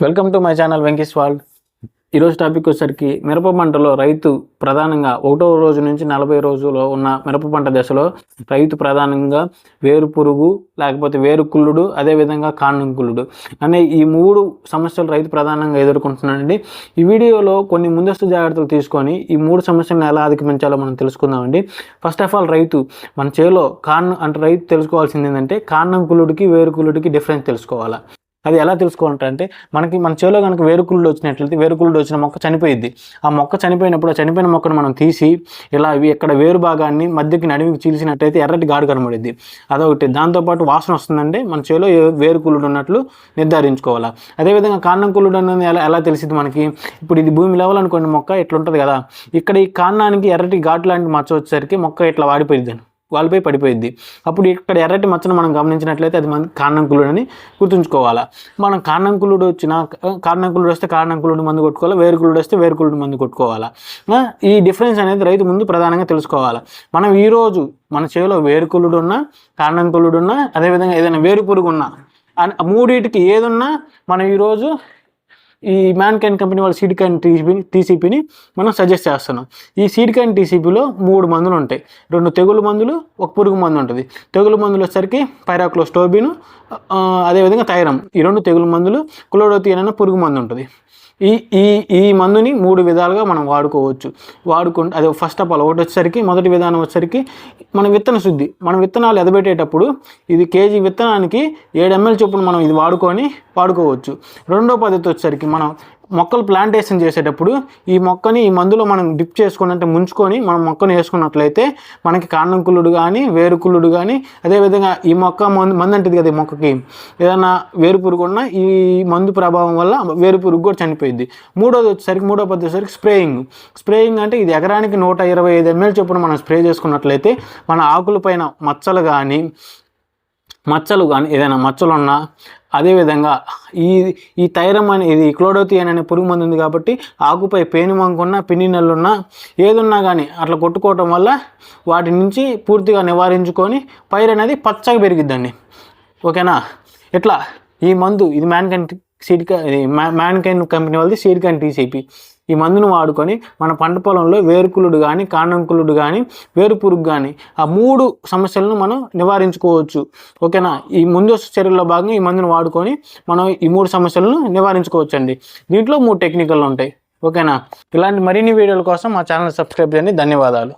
Welcome to my channel Venky's world ఈరోజు topic వచ్చేసరికి మిరప పంటలో రైతు ప్రధానంగా ఒకటో రోజు నుంచి నలభై రోజుల్లో ఉన్న మిరప పంట దశలో రైతు ప్రధానంగా వేరు పురుగు లేకపోతే వేరు కుళ్ళుడు అదేవిధంగా కాండం కుళ్ళుడు. అనే ఈ మూడు సమస్యలు రైతు ప్రధానంగా ఎదుర్కొంటున్నాడండి. ఈ వీడియోలో కొన్ని ముందస్తు జాగ్రత్తలు తీసుకొని ఈ మూడు సమస్యలను ఎలా అధిగమించాలో మనం తెలుసుకుందామండి. ఫస్ట్ ఆఫ్ ఆల్ రైతు మన చేలో కాండం అంటే రైతు తెలుసుకోవాల్సింది ఏంటంటే కాండం కుళ్ళుడికి వేరు కుళ్ళుడికి డిఫరెన్స్ తెలుసుకోవాలా. అది ఎలా తెలుసుకోవాలంటే మనకి మన చేలో కనుక వేరుకుళ్ళు వచ్చినట్లయితే వేరుకుళ్ళు వచ్చిన మొక్క చనిపోయిద్ది. ఆ మొక్క చనిపోయినప్పుడు ఆ చనిపోయిన మొక్కను మనం తీసి ఇలా ఇక్కడ వేరు భాగాన్ని మధ్యకి నడిమికి చీల్చినట్టయితే ఎర్రటి గాడు కనబడింది అదొకటి. దాంతోపాటు వాసన వస్తుందంటే మన చేలో ఏ వేరుకుళ్ళుడు ఉన్నట్లు నిర్ధారించుకోవాలా. అదేవిధంగా కాండం కుళ్ళుడు అనేది ఎలా ఎలా తెలిసింది మనకి? ఇప్పుడు ఇది భూమి లెవెల్ అనుకోండి మొక్క ఇట్లా ఉంటుంది కదా. ఇక్కడ ఈ కాండానికి ఎర్రటి ఘాటు లాంటి మచ్చ వచ్చేసరికి మొక్క ఇట్లా వాడిపోయింది వాళ్ళపై పడిపోయింది. అప్పుడు ఇక్కడ ఎర్రటి మచ్చను మనం గమనించినట్లయితే అది మన కారణంకులుడు అని గుర్తుంచుకోవాలా. మనం కారణంకులుడు వచ్చిన కారణంకులుడు వస్తే కారణంకులుడు మందు కొట్టుకోవాలా వేరుకులుడు వస్తే వేరుకులుడు మందు కొట్టుకోవాలా? ఈ డిఫరెన్స్ అనేది రైతు ముందు ప్రధానంగా తెలుసుకోవాలా. మనం ఈరోజు మన చేలో వేరుకులుడు ఉన్నా కారణంకులుడు ఉన్నా అదేవిధంగా ఏదైనా వేరు పురుగు ఉన్నా అన్- మూడింటికి ఏదున్నా మనం ఈరోజు ఈ మ్యాన్ క్యాన్ కంపెనీ వాళ్ళ సీడ్ క్యాన్ టీసీపీని టీసీపీని మనం సజెస్ట్ చేస్తున్నాం. ఈ సీడ్ క్యాన్ టీసీపీలో మూడు మందులు ఉంటాయి. రెండు తెగులు మందులు ఒక పురుగు మందు ఉంటుంది. తెగులు మందులు వచ్చేసరికి పైరాక్లోస్టోబిన్ అదేవిధంగా థైరమ్ ఈ రెండు తెగులు మందులు క్లోడోథియన్ అనే పురుగు మందు ఉంటుంది. ఈ ఈ ఈ మందుని మూడు విధాలుగా మనం వాడుకోవచ్చు. వాడుకుంటే అది ఫస్ట్ ఆఫ్ ఆల్ ఒకటి వచ్చేసరికి మొదటి విధానం వచ్చేసరికి మన విత్తన శుద్ధి. మనం విత్తనాలు ఎదబెట్టేటప్పుడు ఇది కేజీ విత్తనానికి ఏడు ఎంఎల్ చొప్పున మనం ఇది వాడుకొని వాడుకోవచ్చు. రెండో పద్ధతి వచ్చేసరికి మనం మొక్కలు ప్లాంటేషన్ చేసేటప్పుడు ఈ మొక్కని ఈ మందులో మనం డిప్ చేసుకుని అంటే ముంచుకొని మనం మొక్కను వేసుకున్నట్లయితే మనకి కాండం కానీ వేరు కుళ్ళుడు కానీ అదేవిధంగా ఈ మొక్క మందు మందు అంటది కదా ఈ మొక్కకి. ఏదైనా వేరు పురుగు ఉన్నా ఈ మందు ప్రభావం వల్ల వేరు పురుగు కూడా చనిపోయింది మూడోది వచ్చేసరికి మూడో పద్ధతి వచ్చేసరికి స్ప్రేయింగ్ స్ప్రేయింగ్ అంటే ఇది ఎకరానికి నూట ఇరవై ఐదు ఎంఎల్ చొప్పున మనం స్ప్రే చేసుకున్నట్లయితే మన ఆకుల పైన మచ్చలు కానీ మచ్చలు కానీ ఏదైనా మచ్చలు ఉన్నా అదేవిధంగా ఈ ఈ తైరం అనే ఇది క్లోడోథియన్ అనే పురుగు మందు ఉంది కాబట్టి ఆకుపై పేను మంకున్నా పిన్ని నల్లున్నా ఏదున్నా కానీ అట్లా కొట్టుకోవటం వల్ల వాటి నుంచి పూర్తిగా నివారించుకొని పైరు అనేది పచ్చగా పెరిగిద్దండి. ఓకేనా? ఇట్లా ఈ మందు ఇది man can seed man company వాళ్ళది సీడ్ టీసీపీ ఈ మందును వాడుకొని మన పంట పొలంలో వేరుకులుడు కానీ కాండంకులుడు కానీ వేరు పురుగు కానీ ఆ మూడు సమస్యలను మనం నివారించుకోవచ్చు. ఓకేనా? ఈ ముందస్తు చర్యల్లో భాగంగా ఈ మందును వాడుకొని మనం ఈ మూడు సమస్యలను నివారించుకోవచ్చు అండి దీంట్లో మూడు టెక్నికల్ ఉంటాయి. ఓకేనా? ఇలాంటి మరిన్ని వీడియోల కోసం మా ఛానల్ సబ్స్క్రైబ్ చేయండి. ధన్యవాదాలు.